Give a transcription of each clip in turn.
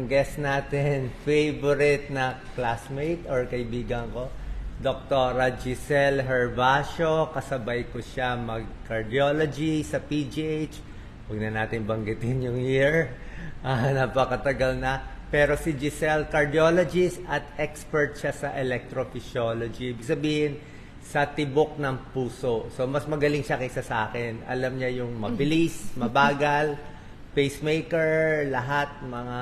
yung guest natin, favorite na classmate or kaibigan ko, Dr. Giselle Herbacio. Kasabay ko siya mag-cardiology sa PGH. Huwag na natin banggitin yung year. Ah, napakatagal na. Pero si Giselle, cardiologist at expert siya sa electrophysiology. Ibig sabihin, sa tibok ng puso. So, mas magaling siya kaysa sa akin. Alam niya yung mabilis, mabagal, pacemaker, lahat, mga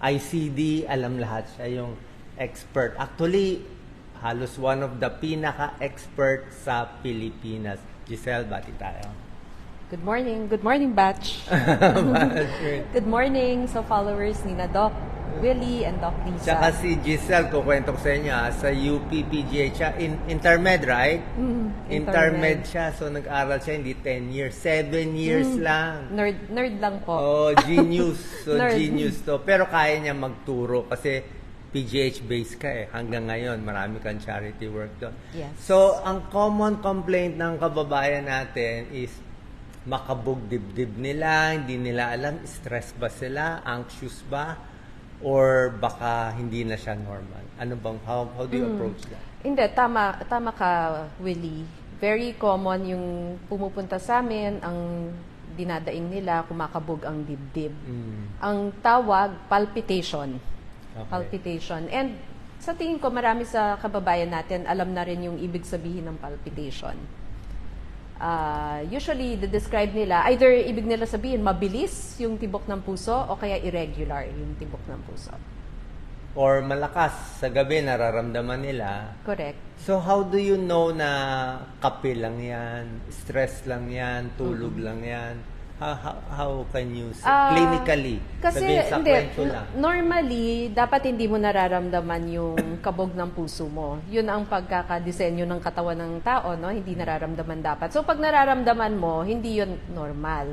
ICD, alam lahat siya yung expert. Actually, halos one of the pinaka-expert sa Pilipinas. Giselle, bati tayo. Good morning. Good morning, batch. Good morning sa followers ni na Doc Willie and Doc Lisa. Tsaka si Giselle, kukwento ko sa inyo, ah, sa UPPGA siya, in, intermed, right? Mm, intermed siya, so nag-aral siya, hindi 10 years, 7 years lang. Nerd, nerd lang po. Oh, genius. So, Nerd. genius to. Pero kaya niya magturo kasi PGH based ka eh. Hanggang ngayon, marami kang charity work doon. Yes. So, ang common complaint ng kababayan natin is makabog dibdib nila, hindi nila alam, stress ba sila, anxious ba, or baka hindi na siya normal. Ano bang, how, how do you approach that? Hindi, tama, tama ka, Willie. Very common yung pumupunta sa amin, ang dinadaing nila, kumakabog ang dibdib. Mm. Ang tawag, palpitation. Okay. Palpitation. And sa tingin ko, marami sa kababayan natin, alam na rin yung ibig sabihin ng palpitation. Ah, usually, describe nila, either ibig nila sabihin, mabilis yung tibok ng puso o kaya irregular yung tibok ng puso. Or malakas, sa gabi nararamdaman nila, Correct. So how do you know na kape lang yan, stress lang yan, tulog lang yan? How, how, how can you say, Ah, clinically? Kasi, sabihin sa hindi, kwento lang. normally, dapat hindi mo nararamdaman yung kabog ng puso mo. Yun ang pagkakadesenyo ng katawan ng tao, no? Hindi nararamdaman dapat. So, pag nararamdaman mo, hindi yun normal.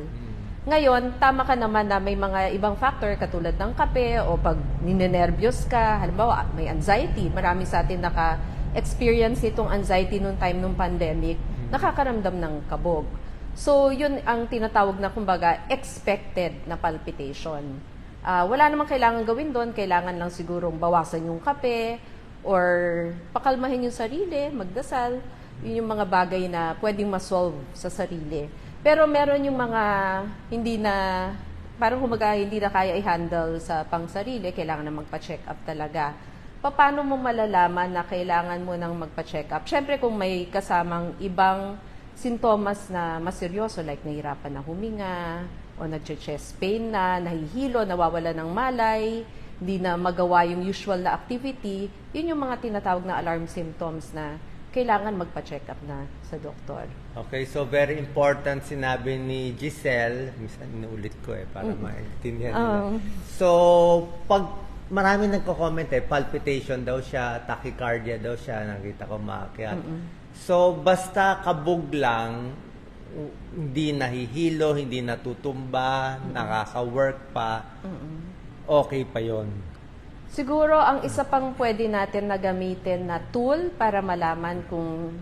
Ngayon, tama ka naman na may mga ibang factor katulad ng kape o pag ninenervyos ka, halimbawa may anxiety, marami sa atin naka-experience itong anxiety nung time nung pandemic, nakakaramdam ng kabog. So, yun ang tinatawag na kumbaga expected na palpitation. Ah, wala namang kailangan gawin doon, kailangan lang sigurong bawasan yung kape or pakalmahin yung sarili, magdasal. Yun yung mga bagay na pwedeng masolve sa sarili. Pero meron yung mga hindi na, parang kumbaga hindi na kaya i-handle sa pangsarili, kailangan na magpa-check up talaga. Paano mo malalaman na kailangan mo nang magpa-check up? Siyempre kung may kasamang ibang sintomas na mas seryoso like nahirapan na huminga o nagche-chest pain na, nahihilo, nawawala ng malay, hindi na magawa yung usual na activity, yun yung mga tinatawag na alarm symptoms na kailangan magpa-check up na sa doktor. Okay, so very important sinabi ni Giselle, minsan inuulit ko eh, para maintindihan nila. Um. So, pag marami nagko-comment eh, palpitation daw siya, tachycardia daw siya, nakita ko maakyat. So, basta kabog lang, hindi nahihilo, hindi natutumba, nakaka-work pa, okay pa yon. Siguro ang isa pang pwede natin na gamitin na tool para malaman kung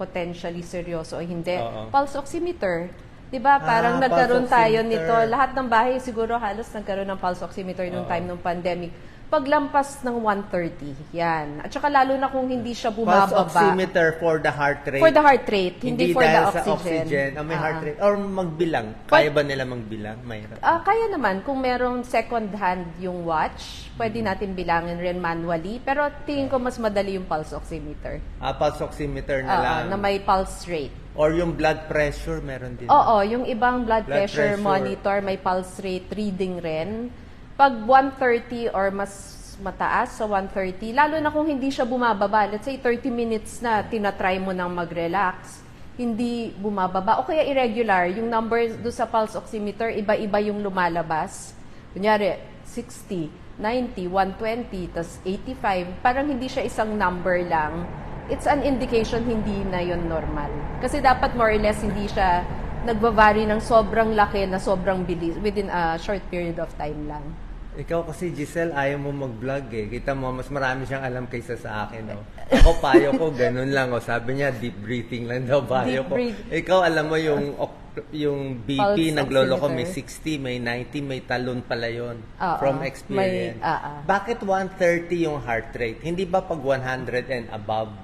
potentially seryoso o hindi. Oo. Pulse oximeter. 'Di ba? Parang Ah, nagkaroon tayo nito. Lahat ng bahay siguro halos nagkaroon ng pulse oximeter nung Oo. time ng pandemic. Paglampas ng 130. Yan. At saka lalo na kung hindi siya Pulse bumababa. oximeter for the heart rate. For the heart rate, hindi, for the dahil oxygen. sa oxygen. Ah, may heart Ah. rate. Or magbilang. Kaya ba nila magbilang? Mahirap. Ah, kaya naman, kung merong second hand yung watch, pwede natin bilangin rin manually. Pero tingin ko mas madali yung pulse oximeter. Ah, pulse oximeter na Oo, lang. na may pulse rate. Or yung blood pressure, meron din. Oo, yung ibang blood, Blood pressure, pressure. monitor, may pulse rate reading rin. Pag 130 or mas mataas sa 130, lalo na kung hindi siya bumababa, let's say 30 minutes na tinatry mo nang mag-relax, hindi bumababa. O kaya irregular, yung number do sa pulse oximeter, iba-iba yung lumalabas. Kunyari, 60, 90, 120, tas 85, parang hindi siya isang number lang. It's an indication hindi na yon normal. Kasi dapat more or less hindi siya nagbavari ng sobrang laki na sobrang bilis within a short period of time lang. Ikaw kasi, Giselle, ayaw mo mag-vlog eh. Kita mo, mas marami siyang alam kaysa sa akin. Oh. Ako, payo ko, ganun lang. Oh. Sabi niya, deep breathing lang daw payo Deep ko. breath- Ikaw, alam mo yung ok- yung BP Pulse nagloloko may oximeter. 60, may 90, may talon pala yon Oo. from May- experience. ah, ah. Bakit 130 yung heart rate? Hindi ba pag 100 and above,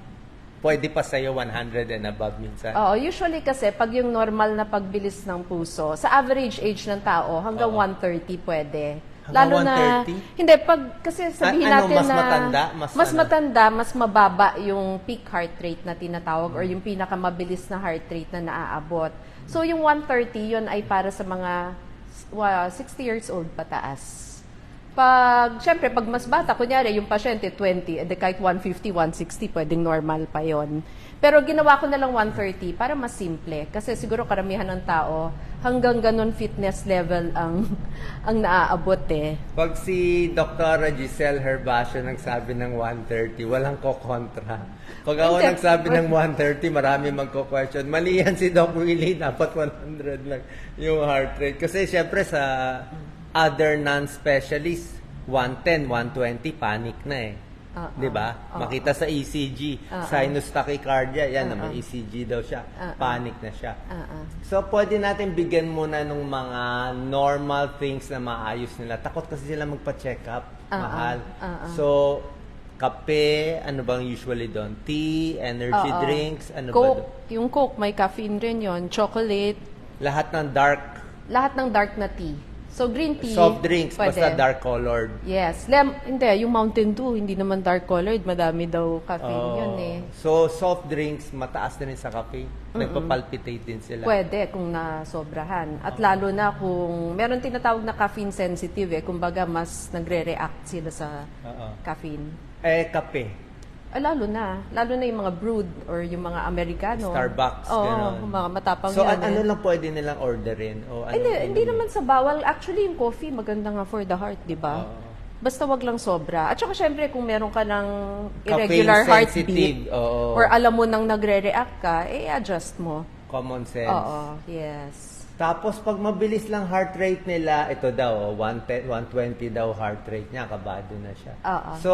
pwede pa sa'yo 100 and above minsan? Oo, usually kasi pag yung normal na pagbilis ng puso, sa average age ng tao, hanggang Oo. 130 pwede. Lalo na 130? hindi pag kasi sabihin ano, natin mas na matanda? Mas ano? matanda, mas mababa yung peak heart rate na tinatawag or yung pinakamabilis na heart rate na naaabot. So yung 130 yun ay para sa mga wa- 60 years old pataas. Pag, syempre, pag mas bata, kunyari, yung pasyente 20, edi kahit 150, 160, pwedeng normal pa yon. Pero ginawa ko na lang 130 para mas simple. Kasi siguro karamihan ng tao, hanggang ganun fitness level ang ang naaabot eh. Pag si Dr. Giselle Herbacio nagsabi ng 130, walang kokontra. Pag ako Hindi. nagsabi ng 130, marami magko-question. Mali yan si Doc Willie, dapat 100 lang yung heart rate. Kasi syempre sa other non-specialists, 110, 120, panic na eh. Ah, 'Di ba? ah, Makita sa ECG, ah. sinus tachycardia, yan na may ah. ECG daw siya. Ah. Panic na siya. Ah. So, pwede natin bigyan muna ng mga normal things na maayos nila. Takot kasi sila magpa-check up. Ah, mahal. ah, ah, ah. So, kape, ano bang usually doon? Tea, energy Oo. drinks, ano ba Coke, doon? yung Coke may caffeine rin yon, chocolate, Lahat ng dark lahat ng dark na tea. So green tea, soft drinks, pwede. basta dark colored. Yes. Lem, hindi, yung Mountain Dew, hindi naman dark colored. Madami daw caffeine Oo. yun eh. So, soft drinks, mataas na rin sa kape. Nagpa-palpitate din sila. Pwede kung nasobrahan. At lalo na kung meron tinatawag na caffeine sensitive eh. Kumbaga mas nagre-react sila sa Oo. caffeine. Eh, kape. Ah, lalo na. Lalo na yung mga brewed or yung mga Americano. Starbucks, Oo, ganon. mga matapang So, yan an- ano eh. lang pwede nilang orderin? O ano Hindi, hindi naman sa bawal. Actually, yung coffee, maganda nga for the heart, di ba? Oo. Basta wag lang sobra. At saka syempre, kung meron ka ng irregular sensitive, heartbeat, oo. or alam mo nang nagre-react ka, eh, adjust mo. Common sense. Oo, yes. Tapos pag mabilis lang heart rate nila, ito daw, oh, 110, 120 daw heart rate niya, kabado na siya. Oo. So,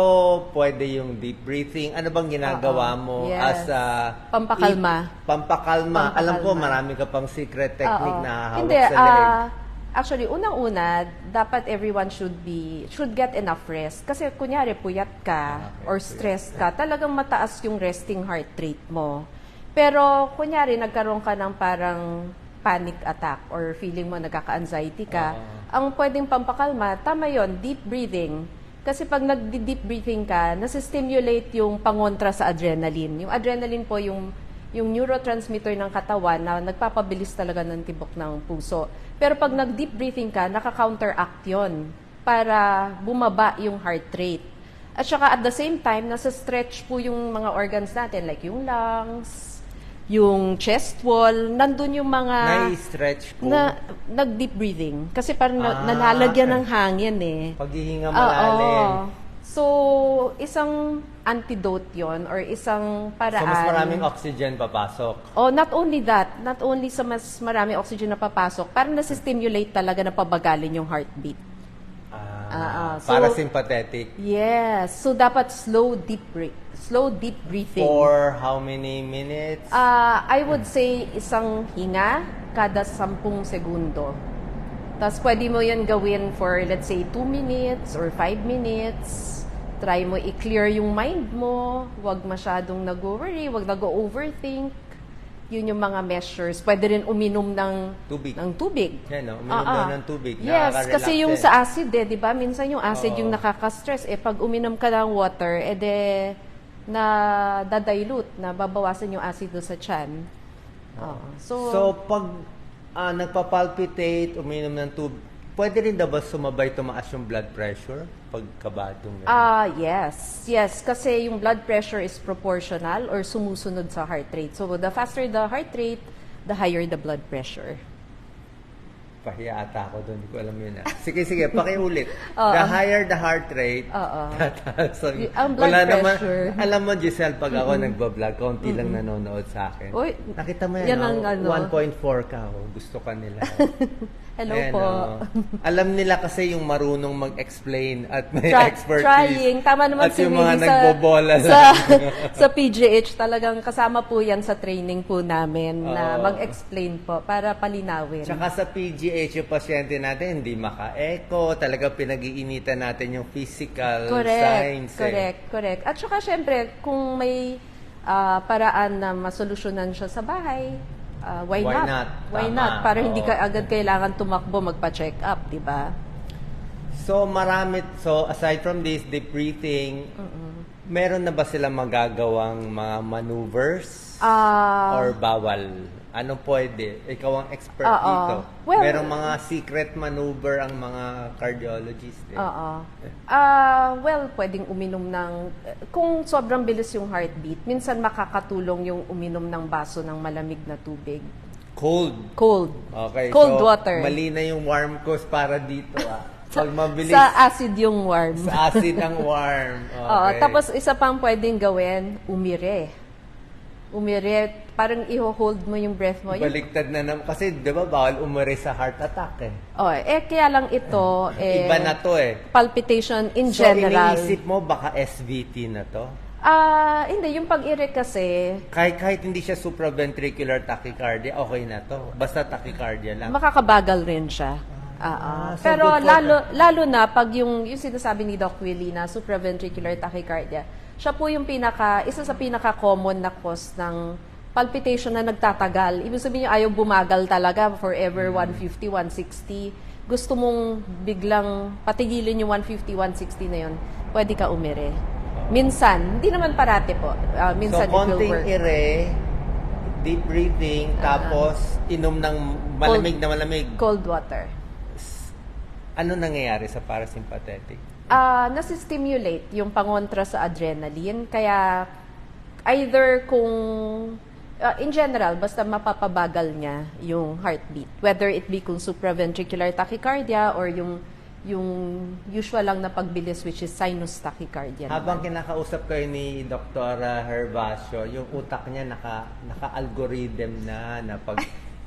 pwede yung deep breathing. Ano bang ginagawa Oo. mo Yes. as a... Pampakalma. pampakalma. Alam ko, Pampakalma. marami ka pang secret technique Oo. na hawak Hindi, sa leg. ah, actually, unang-una, dapat everyone should be, should get enough rest. Kasi kunyari, puyat ka Ah, okay, or puyat stressed ka, talagang mataas yung resting heart rate mo. Pero kunyari, nagkaroon ka ng parang panic attack or feeling mo nagkaka-anxiety ka, Ah. ang pwedeng pampakalma, tama yon deep breathing. Kasi pag nag-deep breathing ka, nasa-stimulate yung pangontra sa adrenaline. Yung adrenaline po yung yung neurotransmitter ng katawan na nagpapabilis talaga ng tibok ng puso. Pero pag nag-deep breathing ka, naka-counteract yon para bumaba yung heart rate. At saka at the same time, nasa-stretch po yung mga organs natin like yung lungs, yung chest wall, nandun yung mga Nai-stretch po. na nag-deep breathing. Kasi parang Ah, nalalagyan okay. ng hangin eh. Paghihinga malalim. So, isang antidote yon or isang paraan. So, mas maraming oxygen papasok. Oh, not only that, not only sa mas marami oxygen na papasok, parang nasi-stimulate talaga na pabagalin yung heartbeat. Ah. So- para sympathetic. Yes. So, dapat slow deep breath. Slow deep breathing. For how many minutes? Ah, I would say isang hinga kada sampung segundo. Tapos pwede mo yan gawin for let's say 2 minutes or 5 minutes. Try mo i-clear yung mind mo. Huwag masyadong nag-worry, huwag nag-overthink. Yun yung mga measures. Pwede rin uminom ng Tubig. ng tubig. Yan, no? Uminom ah. ng tubig. Yes, kasi yung sa acid eh, di ba? Minsan yung acid Oo. yung nakaka-stress. Eh, pag uminom ka ng water, eh de, na dadilute, na babawasan yung acid sa chan. Oo. So, So, pag ah, nagpapalpitate, uminom ng tubig, pwede rin daw ba sumabay tumaas yung blood pressure pag kabadong? ah yes. Yes, kasi yung blood pressure is proportional or sumusunod sa heart rate. So, the faster the heart rate, the higher the blood pressure. Pahiya ata ako doon, hindi ko alam yun. Ah. Sige, sige, pakiulit. Oo. the higher the heart rate, Oo. tataas ang- Y- ang blood pressure. Naman, alam mo, Giselle, pag ako nagbablog, kaunti lang nanonood sa akin. Uy, Nakita mo yan, yan oh, ang ano. 1.4 ka, oh, gusto ka nila. Hello Ayan, po. oh. Alam nila kasi yung marunong mag-explain at may Try- expertise. Trying. Tama naman at si yung mga nagbobola sa, sa, PGH. Talagang kasama po yan sa training po namin na Oo. mag-explain po para palinawin. Tsaka sa PGH, yung pasyente natin hindi maka-echo. Talaga pinag-iinitan natin yung physical correct, signs. eh. correct, correct. At saka syempre, kung may ah, paraan na masolusyonan siya sa bahay, ah, why, Why not? not? Why Tama. not? Para hindi ka agad kailangan tumakbo magpa-check up, di ba? So marami, so aside from this, deep breathing, meron na ba sila magagawang mga maneuvers? Ah, or bawal? Anong pwede? Ikaw ang expert Oo. dito. Well- Merong mga secret maneuver ang mga cardiologist. Eh. Oo. Ah, well, pwedeng uminom ng kung sobrang bilis yung heartbeat, minsan makakatulong yung uminom ng baso ng malamig na tubig. Cold. Cold. Okay. Cold so, water. Mali na yung warm course para dito ah. Pag mabilis, Sa acid yung warm. sa acid ang warm. Okay. Oo, tapos isa pang pwedeng gawin, umire. Umire, parang i-hold mo yung breath mo. Baliktad na naman. Kasi di ba bawal umari sa heart attack eh. oh, eh, kaya lang ito, eh, Iba na to eh. palpitation in so general. iniisip mo baka SVT na to? Ah, hindi, yung pag-ire kasi, Kahit, kahit hindi siya supraventricular tachycardia, okay na to. Basta tachycardia lang. makakabagal rin siya. Ah, ah. so Pero good for lalo lalo na pag yung yung sinasabi ni Doc Willie na supraventricular tachycardia, siya po yung pinaka isa sa pinaka common na cause ng palpitation na nagtatagal. Ibig sabihin yung ayaw bumagal talaga forever Mm. 150, 160. Gusto mong biglang patigilin yung 150, 160 na yun, pwede ka umire. Minsan, hindi naman parate po. Ah, minsan so, it will konting work. ire, deep breathing, tapos inom ng malamig na malamig. Cold water. Ano nangyayari sa parasympathetic? Ah, nasi-stimulate yung pangontra sa adrenaline. Kaya either kung ah, in general basta mapapabagal niya yung heartbeat, whether it be kung supraventricular tachycardia or yung yung usual lang na pagbilis which is sinus tachycardia. Habang naman. kinakausap kayo ni Dr. Herbacio, yung utak niya naka, naka-algorithm na na pag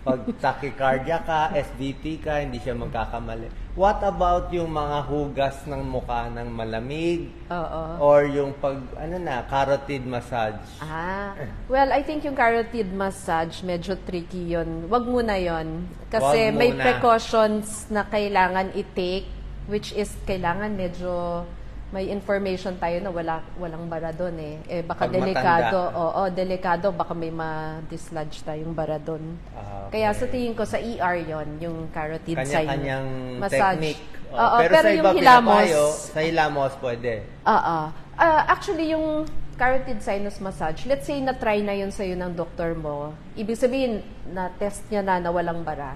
pag tachycardia ka, SVT ka, hindi siya magkakamali. What about yung mga hugas ng mukha ng malamig Oo. or yung pag ano na, carotid massage? Ah, well, I think yung carotid massage, medyo tricky yun. Wag muna yon Kasi Wag may muna. precautions na kailangan i-take, which is kailangan medyo may information tayo na wala walang bara doon eh. Eh baka Pag delikado. Oo, delikado baka may ma-dislodge tayong bara doon. Ah, Kaya sa tingin ko sa ER yon yung carotid sign- Kanya-kanyang massage. technique. Oh, Oo, pero, pero sa yung iba hilamos, pinapayo, sa hilamos pwede. Oo. Ah, actually, yung carotid sinus massage, let's say na-try na yun sa'yo ng doktor mo, ibig sabihin, na-test niya na na walang bara,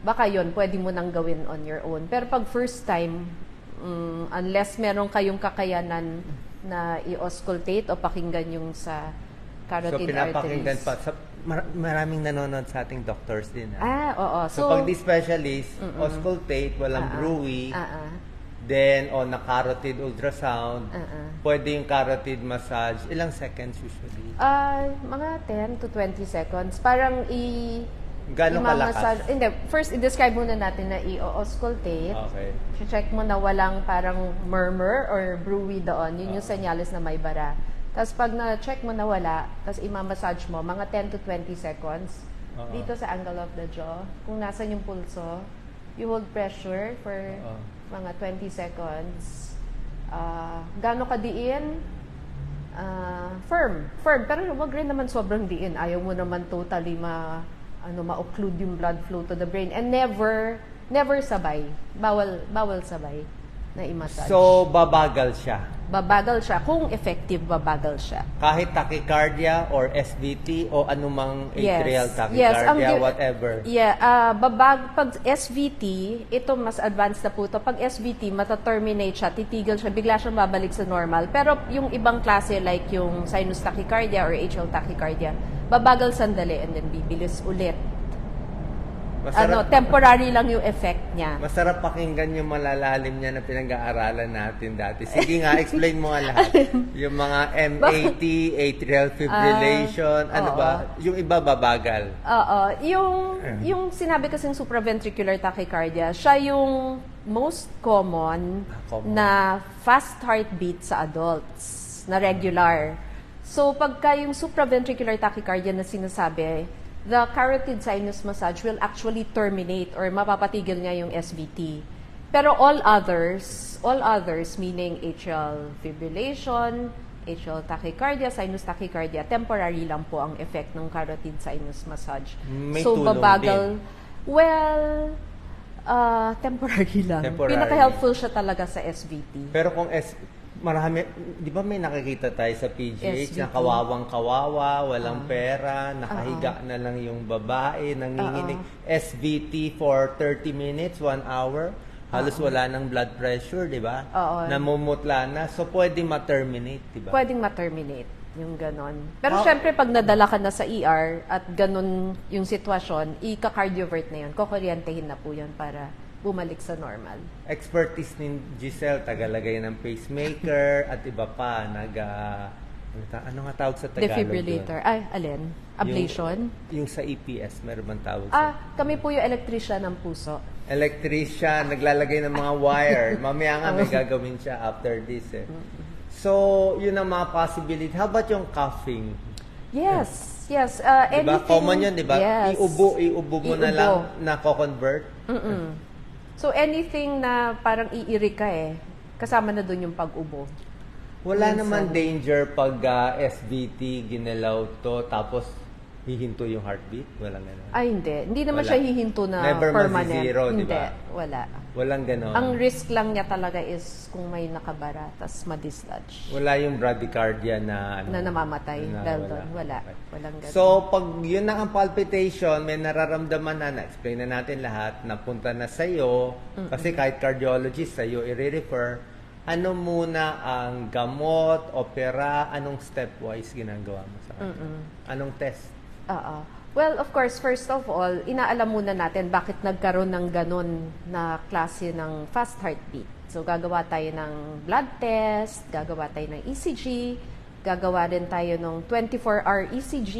baka yun, pwede mo nang gawin on your own. Pero pag first time, mm, unless meron kayong kakayanan na i-auscultate o pakinggan yung sa So carotid pinapakinggan arteries. pa. Sa, mar- maraming nanonood sa ating doctors din. ah. Ah, oo. So, So, pag di specialist, auscultate, walang ah. brewy, ah. then on na carotid ultrasound, Ah, ah. pwede yung carotid massage. Ilang seconds usually? Ah, mga 10 to 20 seconds. Parang i... Gano'ng kalakas? Hindi, first, i-describe muna natin na i-auscultate. Okay. check mo na walang parang murmur or brewy doon. Yun yung senyales na may bara. Tapos pag na-check mo na wala, tapos imamassage mo, mga 10 to 20 seconds, Oo. dito sa angle of the jaw, kung nasan yung pulso, you hold pressure for Oo. mga 20 seconds. Ah, gaano ka diin? Ah, firm. Firm. Pero wag rin naman sobrang diin. Ayaw mo naman totally ma ano ma-occlude yung blood flow to the brain and never never sabay. Bawal bawal sabay na i-massage. So, babagal siya. babagal siya kung effective babagal siya. Kahit tachycardia or SVT o anumang Yes. atrial Yes, tachycardia, ang gi- whatever. Yeah, ah, babag pag SVT, ito mas advanced na po to. Pag SVT, mata-terminate siya, titigil siya, bigla siyang babalik sa normal. Pero yung ibang klase like yung sinus tachycardia or atrial tachycardia, babagal sandali and then bibilis ulit. Masarap- ano, temporary lang yung effect niya. Masarap pakinggan yung malalalim niya na pinag-aaralan natin dati. Sige nga, explain mo nga lahat. Yung mga MAT, atrial fibrillation, ano Ah, oo. ba? Yung iba babagal. Oo. Yung, yung sinabi kasing supraventricular tachycardia, siya yung most common, Ah, common. na fast heartbeat sa adults, na regular. So, pagka yung supraventricular tachycardia na sinasabi, the carotid sinus massage will actually terminate or mapapatigil niya yung SVT. Pero all others, all others meaning atrial fibrillation, atrial tachycardia, sinus tachycardia, temporary lang po ang effect ng carotid sinus massage. May so babagal, well, ah, temporary lang. Temporary. Pinaka-helpful siya talaga sa SVT. Pero kung S, marami, di ba may nakikita tayo sa PGH na SVT. kawawang kawawa, walang Ah. pera, nakahiga na lang yung babae, nanginginig. SVT for 30 minutes, 1 hour, halos wala ng blood pressure, di ba? Oo. Namumutla na, so pwede ma-terminate, di ba? Pwedeng ma-terminate yung ganon. Pero Ah. syempre, pag nadala ka na sa ER at ganon yung sitwasyon, ika-cardiovert na yun. Kukuryentehin na po yun para bumalik sa normal. Expertise ni Giselle, tagalagay ng pacemaker at iba pa, nag... ah, ano nga tawag sa Tagalog? Defibrillator. Ay, alin? yun? Ablation? Yung, yung sa EPS, meron bang tawag sa Ah, kami po yung electrician ng puso. electrician, naglalagay ng mga wire. Mamaya nga may gagawin siya after this eh. So, yun ang mga possibility. How about yung coughing? Yes, yes. Uh, Diba? anything, Common yun, di ba? Yes. Iubo, iubo mo na Iubo. lang na co-convert. Mm-mm. So anything na parang iiri ka eh, kasama na doon yung pag-ubo. Wala Minsan. naman danger pag ah, SVT, ginalaw to, tapos hihinto yung heartbeat? Walang ganun. Ay, hindi. Hindi naman Wala. siya hihinto na Never permanent. mazi-zero, di hindi, ba? wala. Walang ganun. Ang risk lang niya talaga is kung may nakabara, tas madislodge. Wala yung bradycardia na... Ano, Na namamatay na dahil wala. doon. Wala. Walang ganun. So, pag yun na ang palpitation, may nararamdaman na, na-explain na natin lahat, napunta na sa'yo, kasi kahit cardiologist sa'yo, i-refer, ano muna ang gamot, opera, anong stepwise ginagawa mo sa kanya? Anong test? Oo. Well, of course, first of all, inaalam muna natin bakit nagkaroon ng ganun na klase ng fast heartbeat. So, gagawa tayo ng blood test, gagawa tayo ng ECG, gagawa rin tayo ng 24-hour ECG,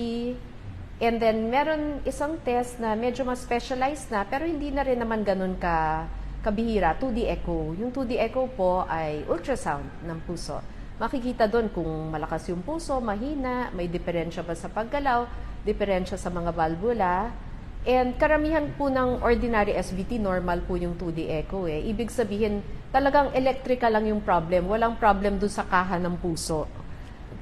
and then meron isang test na medyo mas specialized na, pero hindi na rin naman ganun ka kabihira, 2D echo. Yung 2D echo po ay ultrasound ng puso. Makikita doon kung malakas yung puso, mahina, may diferensya ba sa paggalaw, diferensya sa mga valvula. And karamihan po ng ordinary SVT, normal po yung 2D echo eh. Ibig sabihin, talagang electrical lang yung problem. Walang problem doon sa kaha ng puso.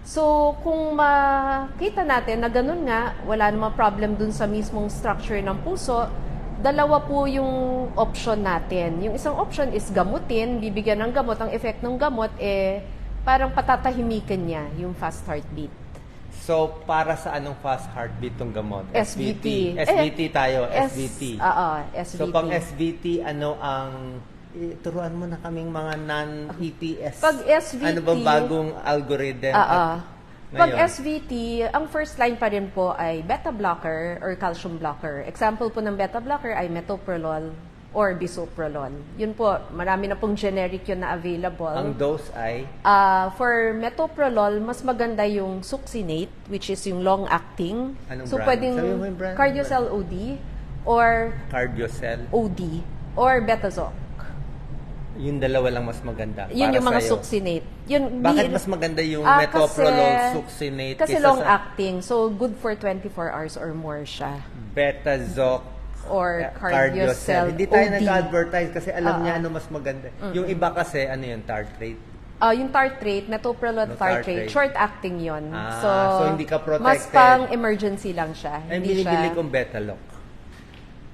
So, kung makita natin na ganun nga, wala namang problem dun sa mismong structure ng puso, dalawa po yung option natin. Yung isang option is gamutin, bibigyan ng gamot. Ang effect ng gamot, eh, parang patatahimikan niya yung fast heartbeat. So, para sa anong fast heartbeat tong gamot? SVT. SVT tayo, S- SVT. Oo, SVT. So, pang SVT, ano ang... eh, turuan mo na kaming mga non-ETS. Pag SVT, Ano ba bagong algorithm? Oo. Pag? SVT, ang first line pa rin po ay beta blocker or calcium blocker. Example po ng beta blocker ay metoprolol or bisoprolol. Yun po, marami na pong generic yun na available. Ang dose ay... Ah, for metoprolol, mas maganda yung succinate, which is yung long-acting. Anong so, brand? pwedeng brand. Cardiocel OD or Cardiocel. OD or Betazoc. Yung dalawa lang mas maganda. Yun para yung mga sa'yo. succinate. Yun, Bakit mas maganda yung Ah, metoprolol kasi- succinate Kasi kaysa long sa acting. So, good for 24 hours or more siya. Betazoc Or eh, Cardiocel Hindi tayo OD. nag-advertise kasi alam Ah, niya ah. ano mas maganda. Yung iba kasi, ano yun, tartrate. Ah, yung tartrate, metoprolol No, tartrate, tartrate. short acting yon. Ah, so, so hindi ka Mas protected. pang emergency lang siya. Ay, hindi binibili siya, kong Betaloc.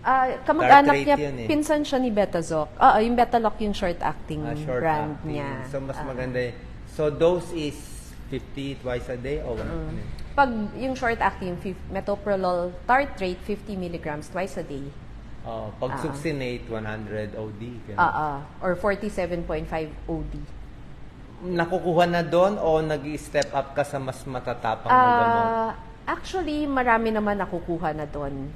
Ah, kamag-anak niya, yun eh. pinsan siya ni Betazoc. Ah, ah, yung Betaloc yung short acting Ah, short brand acting. niya. So, mas Ah. maganda yun. So, dose is 50 twice a day o Mm. ano? Pag yung short acting, fif- metoprolol tartrate, 50 milligrams twice a day. Oh, pag Ah. succinate, 100 OD. Ah, ah. Or 47.5 OD. Nakukuha na doon o nag step up ka sa mas matatapang na gamot? Ah, actually, marami naman nakukuha na doon.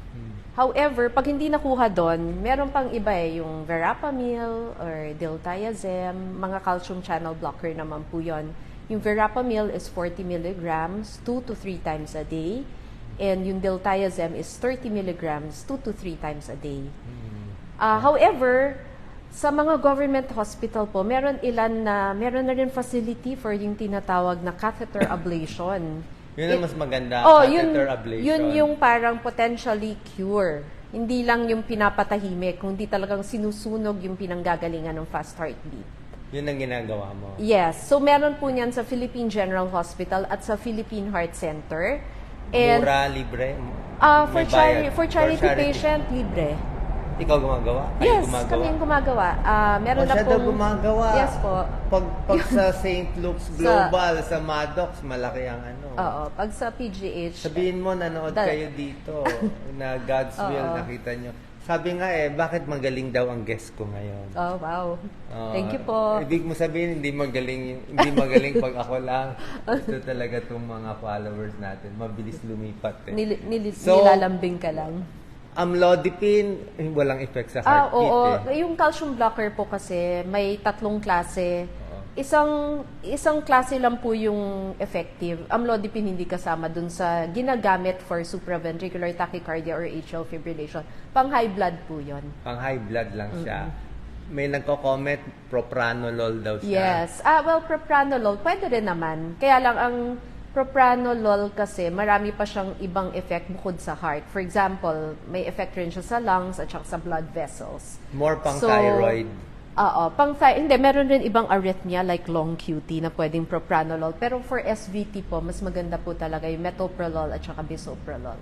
However, pag hindi nakuha doon, meron pang iba eh, yung verapamil or diltiazem, mga calcium channel blocker naman po yon. Yung verapamil is 40 milligrams, 2 to 3 times a day. And yung diltiazem is 30 milligrams, 2 to 3 times a day. Ah, however, sa mga government hospital po, meron ilan na, meron na rin facility for yung tinatawag na catheter ablation. Yun ang mas maganda, Oh, yun, catheter ablation. yun yung parang potentially cure. Hindi lang yung pinapatahimik, kundi talagang sinusunog yung pinanggagalingan ng fast heartbeat. Yun ang ginagawa mo. Yes. So, meron po niyan sa Philippine General Hospital at sa Philippine Heart Center. And Mura, libre. ah, for, may chari- bayad. for charity patient, libre. Ikaw gumagawa? Kayo Yes, gumagawa? kami yung gumagawa. Ah, meron Oh, na daw pong... gumagawa. Yes po. Pag, pag sa St. Luke's Global, sa Maddox, malaki ang ano. Oo, pag sa PGH, Sabihin mo, nanood Dal- kayo dito na God's will, nakita nyo. Sabi nga eh, bakit magaling daw ang guest ko ngayon? Oh, wow. Oo. Thank you po. Ibig mo sabihin, hindi magaling, hindi magaling pag ako lang. Ito talaga itong mga followers natin. Mabilis lumipat eh. Nil, nil, So, nilalambing ka lang. Amlodipine, eh, walang effect sa Ah, heartbeat oo. eh. Yung calcium blocker po kasi may tatlong klase. Isang isang klase lang po yung effective. Amlodipine hindi kasama dun sa ginagamit for supraventricular tachycardia or atrial fibrillation. Pang high blood po 'yon. Pang high blood lang siya. May nagko-comment, propranolol daw siya. Yes. Ah, well, propranolol, pwede rin naman. Kaya lang, ang propranolol kasi, marami pa siyang ibang effect bukod sa heart. For example, may effect rin siya sa lungs at saka sa blood vessels. More pang So, thyroid. Oo. Pang hindi, meron rin ibang arrhythmia like long QT na pwedeng propranolol. Pero for SVT po, mas maganda po talaga yung metoprolol at saka bisoprolol.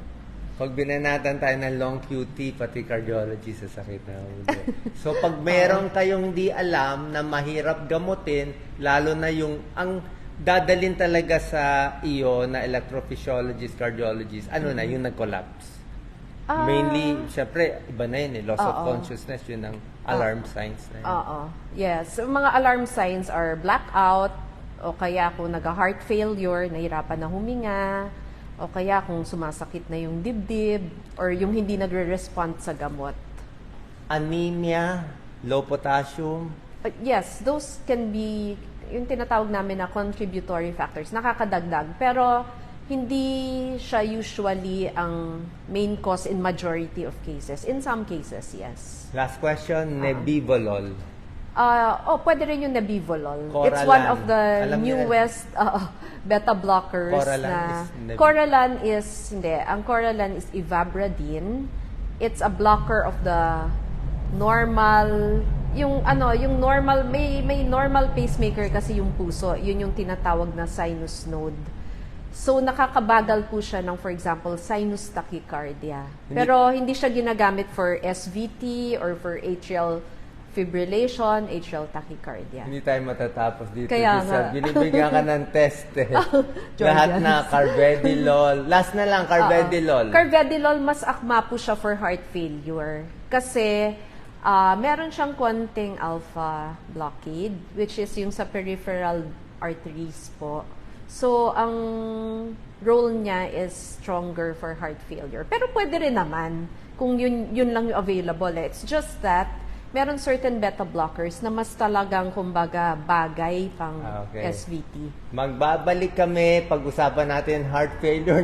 Pag binanatan tayo ng long QT, pati cardiology sa sakit na ulo. so pag meron kayong di alam na mahirap gamutin, lalo na yung ang dadalin talaga sa iyo na electrophysiologist, cardiologist, ano na, yung nag-collapse. Ah. Mainly, syempre, iba na yun eh, loss of Oo. consciousness, yun ang alarm signs na yun. Oo. Yes. So, mga alarm signs are blackout, o kaya kung nag-heart failure, nahirapan na huminga, o kaya kung sumasakit na yung dibdib, or yung hindi nagre-respond sa gamot. Anemia, low potassium, Uh, yes, those can be yung tinatawag namin na contributory factors, nakakadagdag. Pero hindi siya usually ang main cause in majority of cases. In some cases, yes. Last question, nebivolol. Uh, oh, pwede rin yung nebivolol. Coralan. It's one of the Alam newest uh, beta blockers Coralan na is Coralan is hindi, ang Coralan is ivabradine. It's a blocker of the normal yung ano, yung normal may may normal pacemaker kasi yung puso. Yun yung tinatawag na sinus node. So nakakabagal po siya ng for example sinus tachycardia. Hindi- Pero hindi siya ginagamit for SVT or for atrial fibrillation, atrial tachycardia. Hindi tayo matatapos dito. Kaya Giselle. nga. Binibigyan ka ng test eh. Jordan. Lahat na carvedilol. Last na lang, carvedilol. Oo. Carvedilol, mas akma po siya for heart failure. Kasi, ah, meron siyang konting alpha blockade, which is yung sa peripheral arteries po. So, ang role niya is stronger for heart failure. Pero pwede rin naman kung yun, yun lang yung available. eh. It's just that, meron certain beta blockers na mas talagang, kumbaga, bagay pang Ah, okay. SVT. Magbabalik kami, pag-usapan natin heart failure